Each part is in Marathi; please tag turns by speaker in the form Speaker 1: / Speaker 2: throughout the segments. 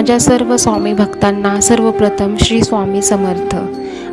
Speaker 1: माझ्या सर्व स्वामी भक्तांना सर्वप्रथम श्री स्वामी समर्थ.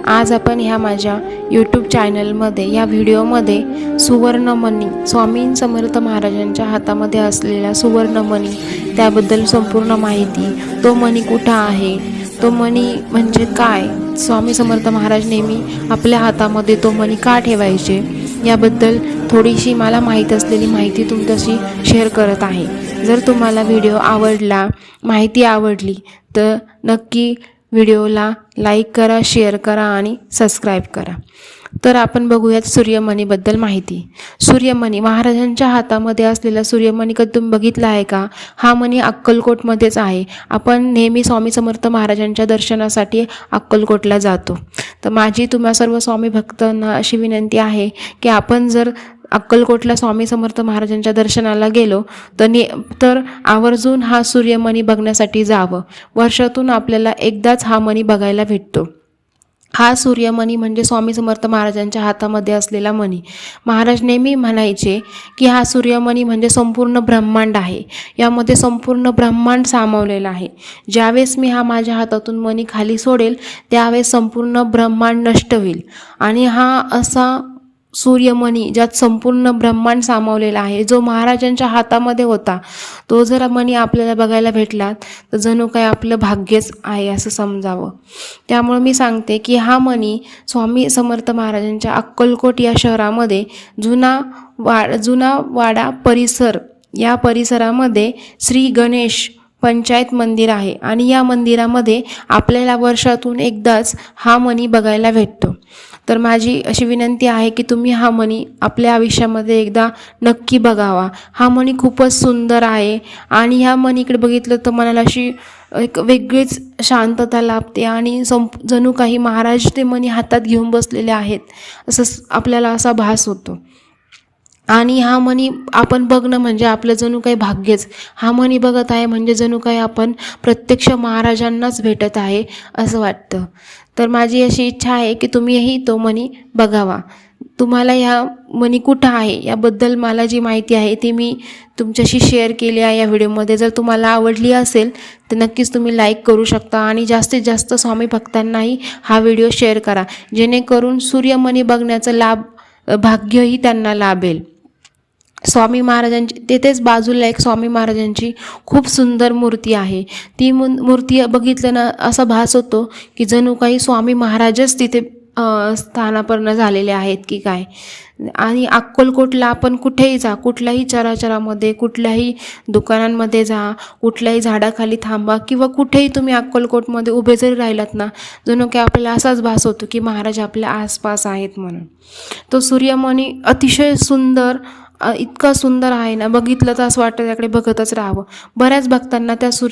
Speaker 1: आज आपण ह्या माझ्या यूट्यूब चॅनलमध्ये या व्हिडिओमध्ये सुवर्णमणी स्वामी समर्थ महाराजांच्या हातामध्ये असलेला सुवर्णमणी त्याबद्दल संपूर्ण माहिती. तो मणी कुठं आहे? तो मणी म्हणजे काय? स्वामी समर्थ महाराज नेहमी आपल्या हातामध्ये तो मणी का ठेवायचे? याबद्दल थोडीशी मला माहीत असलेली माहिती तुमच्याशी शेअर करत आहे. जर तुम्हाला व्हिडिओ आवडला माहिती आवडली तर नक्की व्हिडिओला लाईक करा शेअर करा आणि सबस्क्राईब करा. तर आपण बघूयात सूर्यमणीबद्दल माहिती. सूर्यमणी महाराजांच्या हातामध्ये असलेला सूर्यमणी कधी तुम्ही बघितला आहे का? हा मणी अक्कलकोटमध्येच आहे. आपण नेहमी स्वामी समर्थ महाराजांच्या दर्शनासाठी अक्कलकोटला जातो. तर माझी तुम्हा सर्व स्वामी भक्तांना अशी विनंती आहे की आपण जर अक्कलकोटला स्वामी समर्थ महाराजांच्या दर्शनाला गेलो तर ने तर आवर्जून हा सूर्यमणी बघण्यासाठी जावं. वर्षातून आपल्याला एकदाच हा मणी बघायला भेटतो. हा सूर्यमणी म्हणजे स्वामी समर्थ महाराजांच्या हातामध्ये असलेला मणी. महाराज नेहमी म्हणायचे की हा सूर्यमणी म्हणजे संपूर्ण ब्रह्मांड आहे. यामध्ये संपूर्ण ब्रह्मांड सामावलेलं आहे. ज्यावेळेस मी हा माझ्या हातातून मणी खाली सोडेल त्यावेळेस संपूर्ण ब्रह्मांड नष्ट होईल. आणि हा असा सूर्यमणी ज्यात संपूर्ण ब्रह्मांड सामावलेला आहे जो महाराजांच्या हातामध्ये होता तो जर मणी आपल्याला बघायला भेटला तर जणू काय आपलं भाग्यच आहे असं समजावं. त्यामुळं मी सांगते की हा मणी स्वामी समर्थ महाराजांच्या अक्कलकोट या शहरामध्ये जुना वा जुना वाडा परिसर या परिसरामध्ये श्री गणेश पंचायत मंदिर आहे आणि या मंदिरामध्ये आपल्याला वर्षातून एकदाच हा मणी बघायला भेटतो. तर माझी अशी विनंती आहे की तुम्ही हा मणी आपल्या आयुष्यामध्ये एकदा नक्की बघावा. हा मणी खूपच सुंदर आहे आणि ह्या मणीकडे बघितलं तर मनाला अशी एक वेगळीच शांतता लाभते आणि संप जणू काही महाराज ते मणी हातात घेऊन बसलेले आहेत असं आपल्याला असा भास होतो. आणि हा म्हणी आपण बघणं म्हणजे आपलं जणू काही भाग्यच. हा म्हणी बघत आहे म्हणजे जणू काही आपण प्रत्यक्ष महाराजांनाच भेटत आहे असं वाटतं. तर माझी अशी इच्छा आहे की तुम्हीही तो म्हणी बघावा. तुम्हाला ह्या मनी कुठं आहे याबद्दल मला जी माहिती आहे ती मी तुमच्याशी शेअर केली आहे या व्हिडिओमध्ये. जर तुम्हाला आवडली असेल तर नक्कीच तुम्ही लाईक करू शकता आणि जास्तीत जास्त स्वामी भक्तांनाही हा व्हिडिओ शेअर करा. जेणेकरून सूर्यमणी बघण्याचा लाभ भाग्यही त्यांना लाभेल. स्वामी महाराजांची तेथेच बाजूला एक स्वामी महाराजांची खूप सुंदर मूर्ती आहे. ती मु मूर्ती बघितलं ना असा भास होतो की जणू काही स्वामी महाराजच तिथे स्थानापन्न झालेले आहेत की काय? आणि अक्कलकोटला आपण कुठेही जा कुठल्याही चराचरामध्ये कुठल्याही दुकानांमध्ये जा कुठल्याही झाडाखाली थांबा किंवा कुठेही तुम्ही अक्कलकोटमध्ये उभे जरी राहिलात ना जणू काही आपल्याला असाच भास होतो की महाराज आपल्या आसपास आहेत म्हणून. तो सूर्यमणी अतिशय सुंदर इतका सुंदर आहे ना बघितलं तर असं वाटतं त्याकडे बघतच राहावं. बऱ्याच भक्तांना त्या सूर्य